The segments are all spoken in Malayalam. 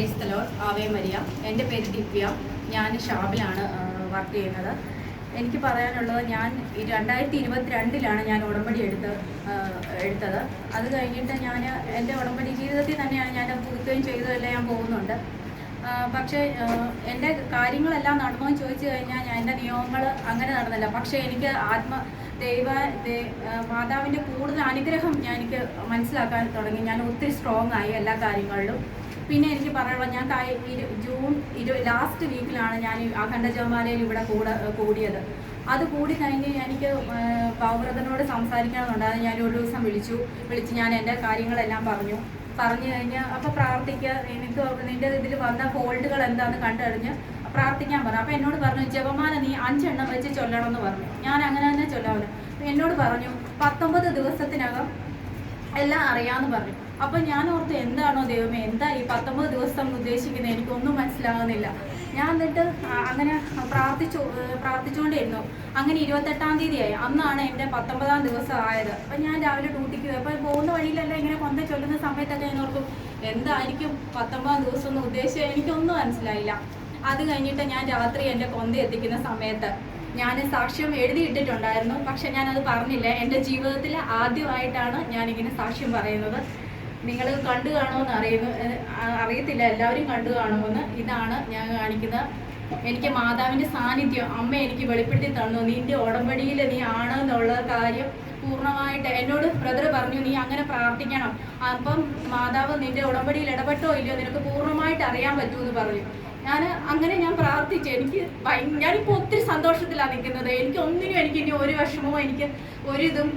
പ്രൈസ്തലോ ആവേ മരിയ. എന്റെ പേര് ദിവ്യ. ഞാൻ ഷാബിലാണ് വർക്ക് ചെയ്യുന്നത്. എനിക്ക് പറയാനുള്ളത് ഞാൻ രണ്ടായിരത്തി ഇരുപത്തിരണ്ടിലാണ് ഞാൻ ഉടമ്പടി എടുത്ത് എടുത്തത്. അത് കഴിഞ്ഞിട്ട് ഞാൻ എന്റെ ഉടമ്പടി ജീവിതത്തിൽ തന്നെയാണ് ഞാൻ പുതുക്കുകയും ചെയ്തതെല്ലാം ഞാൻ പോകുന്നുണ്ട്. പക്ഷേ എന്റെ കാര്യങ്ങളെല്ലാം നടന്നോ എന്ന് ചോദിച്ചു കഴിഞ്ഞാൽ ഞാൻ എന്റെ നിയമങ്ങൾ അങ്ങനെ നടന്നില്ല. പക്ഷേ എനിക്ക് ആത്മ ദൈവ മാതാവിന്റെ കൂടുതൽ അനുഗ്രഹം ഞാൻ എനിക്ക് മനസ്സിലാക്കാൻ തുടങ്ങി. ഞാൻ ഒത്തിരി സ്ട്രോങ് ആയി എല്ലാ കാര്യങ്ങളിലും. പിന്നെ എനിക്ക് പറയാനുള്ളത് ഞാൻ ജൂൺ ഇരു ലാസ്റ്റ് വീക്കിലാണ് ഞാൻ അഖണ്ഡജമാലയിൽ ഇവിടെ കൂട കൂടിയത്. അത് കൂടി കഴിഞ്ഞ് എനിക്ക് പൗരതനോട് സംസാരിക്കണമെന്നുണ്ടായിരുന്നു. ഞാൻ ഒരു ദിവസം വിളിച്ചു. വിളിച്ച് ഞാൻ എന്റെ കാര്യങ്ങളെല്ലാം പറഞ്ഞു. പറഞ്ഞു കഴിഞ്ഞ് അപ്പോൾ പ്രാർത്ഥിക്കുക എനിക്ക് നിന്റെ ഇതിൽ വന്ന ഫോൾട്ടുകൾ എന്താണെന്ന് കണ്ടറിഞ്ഞ് പ്രാർത്ഥിക്കാൻ പറഞ്ഞു. അപ്പോൾ എന്നോട് പറഞ്ഞു ജപമാല നീ അഞ്ചെണ്ണം വെച്ച് ചൊല്ലണം എന്ന് പറഞ്ഞു. ഞാൻ അങ്ങനെ തന്നെ ചൊല്ലാമല്ലോ അപ്പോൾ എന്നോട് പറഞ്ഞു പത്തൊമ്പത് ദിവസത്തിനകം എല്ലാം അറിയാമെന്ന് പറഞ്ഞു. അപ്പൊ ഞാൻ ഓർത്ത് എന്താണോ ദൈവമേ എന്താ ഈ പത്തൊമ്പത് ദിവസം ഉദ്ദേശിക്കുന്നത്? എനിക്കൊന്നും മനസ്സിലാകുന്നില്ല ഞാൻ എന്നിട്ട് അങ്ങനെ പ്രാർത്ഥിച്ചു പ്രാർത്ഥിച്ചുകൊണ്ടിരുന്നു അങ്ങനെ ഇരുപത്തെട്ടാം തീയതിയായി. അന്നാണ് എന്റെ പത്തൊമ്പതാം ദിവസം ആയത്. അപ്പം ഞാൻ രാവിലെ ഡ്യൂട്ടിക്ക് പോയി. അപ്പോൾ പോകുന്ന വഴിയിലല്ല ഇങ്ങനെ കൊന്ത ചൊല്ലുന്ന സമയത്തൊക്കെ ഞാൻ ഓർക്കും എന്തായിരിക്കും പത്തൊമ്പതാം ദിവസം എന്ന് ഉദ്ദേശിച്ചത്? എനിക്കൊന്നും മനസ്സിലായില്ല. അത് കഴിഞ്ഞിട്ട് ഞാൻ രാത്രി എന്റെ കൊന്ത എത്തിക്കുന്ന സമയത്ത് ഞാൻ സാക്ഷ്യം എഴുതിയിട്ടിട്ടുണ്ടായിരുന്നു. പക്ഷെ ഞാനത് പറഞ്ഞില്ല. എന്റെ ജീവിതത്തിൽ ആദ്യമായിട്ടാണ് ഞാനിങ്ങനെ സാക്ഷ്യം പറയുന്നത്. നിങ്ങൾ കണ്ടു കാണുമെന്ന് അറിയുന്നു അറിയത്തില്ല. എല്ലാവരും കണ്ടു കാണുമെന്ന് ഇതാണ് ഞാൻ കാണിക്കുന്നത് എനിക്ക് മാതാവിന്റെ സാന്നിധ്യം അമ്മ എനിക്ക് വെളിപ്പെടുത്തി തന്നു. നിന്റെ ഉടമ്പടിയിൽ നീ ആണെന്നുള്ള കാര്യം പൂർണമായിട്ട് എന്നോട് ബ്രദർ പറഞ്ഞു. നീ അങ്ങനെ പ്രാർത്ഥിക്കണം. അപ്പം മാതാവ് നിന്റെ ഉടമ്പടിയിൽ ഇടപെട്ടോ ഇല്ലയോ നിനക്ക് പൂർണമായിട്ട് അറിയാൻ പറ്റുമെന്ന് പറഞ്ഞു. ഞാൻ അങ്ങനെ ഞാൻ പ്രാർത്ഥിച്ചു. എനിക്ക് ഞാനിപ്പോൾ ഒത്തിരി സന്തോഷത്തിലാണ് നിൽക്കുന്നത്. എനിക്ക് ഒന്നിനും എനിക്ക് ഇനി ഒരു വിഷമവും എനിക്ക് ഒരിതും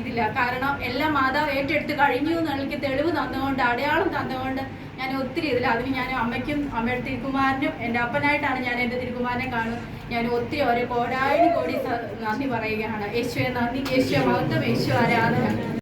ഇതില്ല. കാരണം എല്ലാം മാതാവ് ഏറ്റെടുത്ത് കഴിഞ്ഞു എന്ന് എനിക്ക് തെളിവ് തന്നുകൊണ്ട് അടയാളം തന്നുകൊണ്ട് ഞാൻ ഒത്തിരി ഇതിൽ അതിന് ഞാൻ അമ്മയ്ക്കും അമ്മയുടെ തിരുക്കുമാരനും എന്റെ അപ്പനായിട്ടാണ് ഞാൻ എന്റെ തിരുക്കുമാരനെ കാണും ഞാൻ ഒത്തിരി ഓരോ കോടായിരം കോടി നന്ദി പറയുകയാണ്. യേശുവെ നന്ദി യേശുവെ മഹത്വം യേശു ആരാധന.